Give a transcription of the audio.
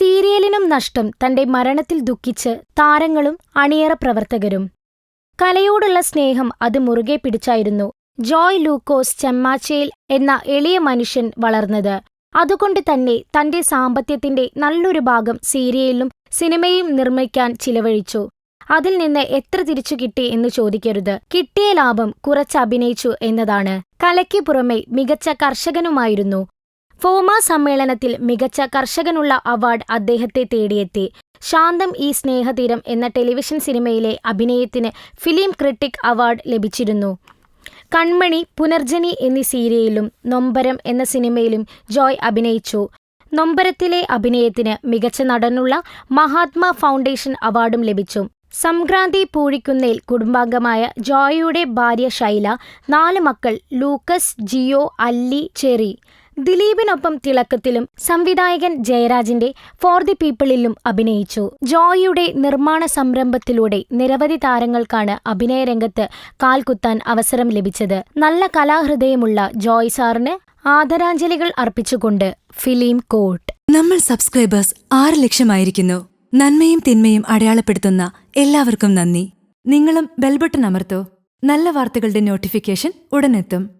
സീരിയലിനും നഷ്ടം തന്റെ മരണത്തിൽ ദുഃഖിച്ച് താരങ്ങളും അണിയറ പ്രവർത്തകരും. കലയോടുള്ള സ്നേഹം അത് മുറുകെ പിടിച്ചായിരുന്നു ജോയ് ലൂക്കോസ് ചെമ്മാച്ചയിൽ എന്ന എളിയ മനുഷ്യൻ വളർന്നത്. അതുകൊണ്ട് തന്നെ തന്റെ സാമ്പത്തിയത്തിന്റെ നല്ലൊരു ഭാഗം സീരിയലിലും സിനിമയും നിർമ്മിക്കാൻ ചിലവഴിച്ചു. അതിൽ നിന്ന് എത്ര തിരിച്ചു കിട്ടി എന്ന് ചോദിക്കരുത്. കിട്ടിയ ലാഭം കുറച്ച് അഭിനയിച്ചു എന്നതാണ്. കലയ്ക്ക് പുറമെ മികച്ച കർഷകനുമായിരുന്നു. ഫോമ സമ്മേളനത്തിൽ മികച്ച കർഷകനുള്ള അവാർഡ് അദ്ദേഹത്തെ തേടിയെത്തി. ശാന്തം ഈ സ്നേഹതീരം എന്ന ടെലിവിഷൻ സിനിമയിലെ അഭിനയത്തിന് ഫിലിം ക്രിട്ടിക് അവാർഡ് ലഭിച്ചിരുന്നു. കൺമണി പുനർജനി എന്നീ സീരിയലിലും നൊമ്പരം എന്ന സിനിമയിലും ജോയ് അഭിനയിച്ചു. നൊമ്പരത്തിലെ അഭിനയത്തിന് മികച്ച നടനുള്ള മഹാത്മാ ഫൗണ്ടേഷൻ അവാർഡും ലഭിച്ചു. സംക്രാന്തി പൂഴിക്കുന്നേൽ കുടുംബാംഗമായ ജോയിയുടെ ഭാര്യ ശൈല നാല് മക്കൾ ലൂക്കസ് ജിയോ അല്ലി ചെറി. ദിലീപിനൊപ്പം തിളക്കത്തിലും സംവിധായകൻ ജയരാജിന്റെ ഫോർ ദി പീപ്പിളിലും അഭിനയിച്ചു. ജോയിയുടെ നിർമ്മാണ സംരംഭത്തിലൂടെ നിരവധി താരങ്ങൾക്കാണ് അഭിനയരംഗത്ത് കാൽകുത്താൻ അവസരം ലഭിച്ചത്. നല്ല കലാഹൃദയമുള്ള ജോയ് സാറിന് ആദരാഞ്ജലികൾ അർപ്പിച്ചുകൊണ്ട് ഫിലിം കോട്ട്. നമ്മൾ സബ്സ്ക്രൈബേഴ്സ് ആറ് ലക്ഷമായിരിക്കുന്നു. നന്മയും തിന്മയും അടയാളപ്പെടുത്തുന്ന എല്ലാവർക്കും നന്ദി. നിങ്ങളും ബെൽബട്ടൺ അമർത്തോ. നല്ല വാർത്തകളുടെ നോട്ടിഫിക്കേഷൻ ഉടനെത്തും.